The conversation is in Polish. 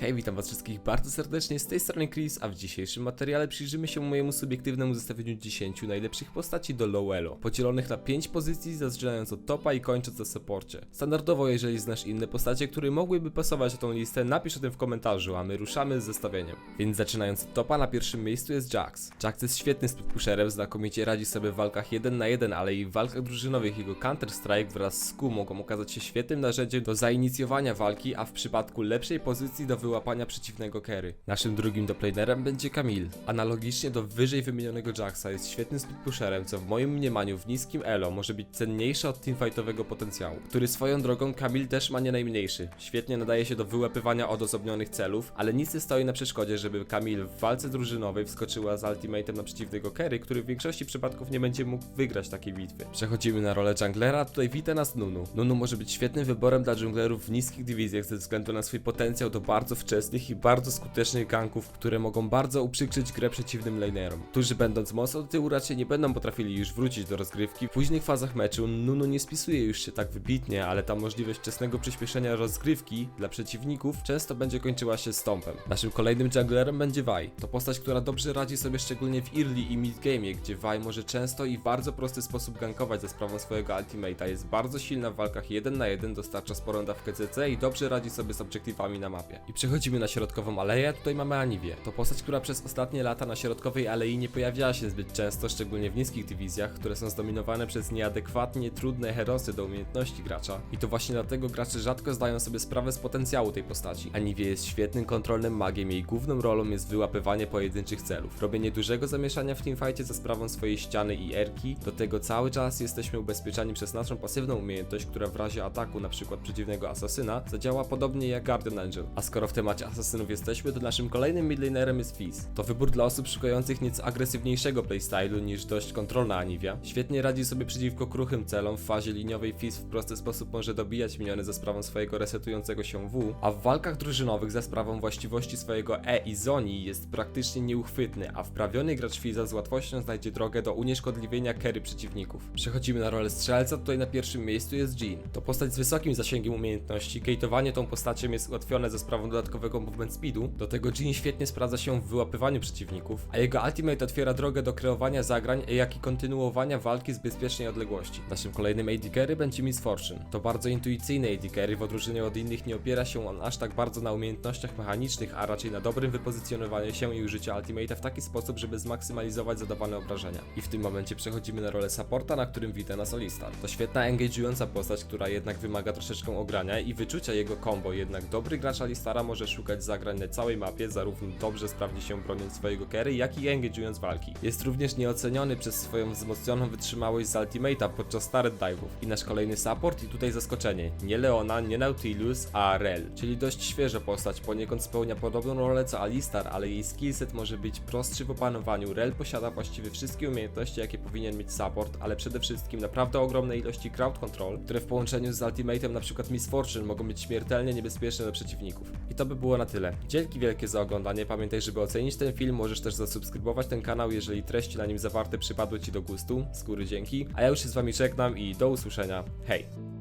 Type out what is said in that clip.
Hej, witam was wszystkich bardzo serdecznie, z tej strony Chris, a w dzisiejszym materiale przyjrzymy się mojemu subiektywnemu zestawieniu 10 najlepszych postaci do low elo, podzielonych na 5 pozycji, zaczynając od topa i kończąc na supporcie. Standardowo, jeżeli znasz inne postacie, które mogłyby pasować na tą listę, napisz o tym w komentarzu, a my ruszamy z zestawieniem. Więc zaczynając od topa, na pierwszym miejscu jest Jax. Jax jest świetnym speedpusherem, znakomicie radzi sobie w walkach 1 na 1, ale i w walkach drużynowych jego Counter-Strike wraz z Q mogą okazać się świetnym narzędziem do zainicjowania walki, a w przypadku lepszej pozycji do wyłapania przeciwnego carry. Naszym drugim doplanerem będzie Kamil. Analogicznie do wyżej wymienionego Jaxa jest świetnym speedpusherem, co w moim mniemaniu w niskim elo może być cenniejsze od teamfightowego potencjału, który swoją drogą Kamil też ma nie najmniejszy. Świetnie nadaje się do wyłapywania odosobnionych celów, ale nic nie stoi na przeszkodzie, żeby Kamil w walce drużynowej wskoczyła z ultimatem na przeciwnego carry, który w większości przypadków nie będzie mógł wygrać takiej bitwy. Przechodzimy na rolę junglera, tutaj wita nas Nunu. Nunu może być świetnym wyborem dla junglerów w niskich dywizjach ze względu na swój potencjał do bardzo wczesnych i bardzo skutecznych ganków, które mogą bardzo uprzykrzyć grę przeciwnym lanerom, którzy będąc mocno do tyłu raczej nie będą potrafili już wrócić do rozgrywki. W późnych fazach meczu Nunu nie spisuje już się tak wybitnie, ale ta możliwość wczesnego przyspieszenia rozgrywki dla przeciwników często będzie kończyła się stąpem. Naszym kolejnym junglerem będzie Vi. To postać, która dobrze radzi sobie szczególnie w early i mid game, gdzie Vi może często i w bardzo prosty sposób gankować za sprawą swojego ultimate'a. Jest bardzo silna w walkach 1 na 1, dostarcza sporą dawkę CC i dobrze radzi sobie z obiektywami na mapie. I przechodzimy na środkową aleję, tutaj mamy Aniwię. To postać, która przez ostatnie lata na środkowej alei nie pojawiała się zbyt często, szczególnie w niskich dywizjach, które są zdominowane przez nieadekwatnie trudne herosy do umiejętności gracza. I to właśnie dlatego gracze rzadko zdają sobie sprawę z potencjału tej postaci. Aniwie jest świetnym kontrolnym magiem, jej główną rolą jest wyłapywanie pojedynczych celów. Robienie dużego zamieszania w teamfightie za sprawą swojej ściany i erki, do tego cały czas jesteśmy ubezpieczani przez naszą pasywną umiejętność, która w razie ataku np. przeciwnego asasyna zadziała podobnie jak Guardian Angel. A skoro w temacie asasynów jesteśmy, to naszym kolejnym midlanerem jest Fizz. To wybór dla osób szukających nieco agresywniejszego playstylu niż dość kontrolna Aniwia. Świetnie radzi sobie przeciwko kruchym celom, w fazie liniowej Fizz w prosty sposób może dobijać miniony za sprawą swojego resetującego się W, a w walkach drużynowych za sprawą właściwości swojego E i Zoni jest praktycznie nieuchwytny, a wprawiony gracz Fizza z łatwością znajdzie drogę do unieszkodliwienia carry przeciwników. Przechodzimy na rolę strzelca, tutaj na pierwszym miejscu jest Jean. To postać z wysokim zasięgiem umiejętności, kejtowanie tą postacią jest ułatwione za sprawą dodatkowego movement speedu, do tego Jean świetnie sprawdza się w wyłapywaniu przeciwników, a jego ultimate otwiera drogę do kreowania zagrań, jak i kontynuowania walki z bezpiecznej odległości. Naszym kolejnym AD carry będzie Miss Fortune. To bardzo intuicyjny AD carry, w odróżnieniu od innych nie opiera się on aż tak bardzo na umiejętnościach mechanicznych, a raczej na dobrym wypozycjonowaniu się i użyciu ultimate'a w taki sposób, żeby zmaksymalizować zadawane obrażenia. I w tym momencie przechodzimy na rolę supporta, na którym wita nas Alistar. To świetna engage'ująca postać, która jednak wymaga troszeczkę ogrania i wyczucia jego combo, jednak dobry gracz Alistara może szukać zagrań na całej mapie, zarówno dobrze sprawdzi się broniąc swojego carry, jak i engage'ując walki. Jest również nieoceniony przez swoją wzmocnioną wytrzymałość z ultimate'a podczas turret dive'ów. I nasz kolejny support i tutaj zaskoczenie. Nie Leona, nie Nautilus, a Rel, czyli dość świeża postać, poniekąd spełnia podobną rolę co Alistar, ale jej skillset może być prostszy w opanowaniu. Rel posiada właściwie wszystkie umiejętności, jakie powinien mieć support, ale przede wszystkim naprawdę ogromne ilości crowd control, które w połączeniu z ultimatem np. Miss Fortune mogą być śmiertelnie niebezpieczne dla przeciwników. I to by było na tyle. Dzięki wielkie za oglądanie. Pamiętaj, żeby ocenić ten film, możesz też zasubskrybować ten kanał, jeżeli treści na nim zawarte przypadły Ci do gustu. Z góry dzięki. A ja już się z Wami żegnam i do usłyszenia. Hej!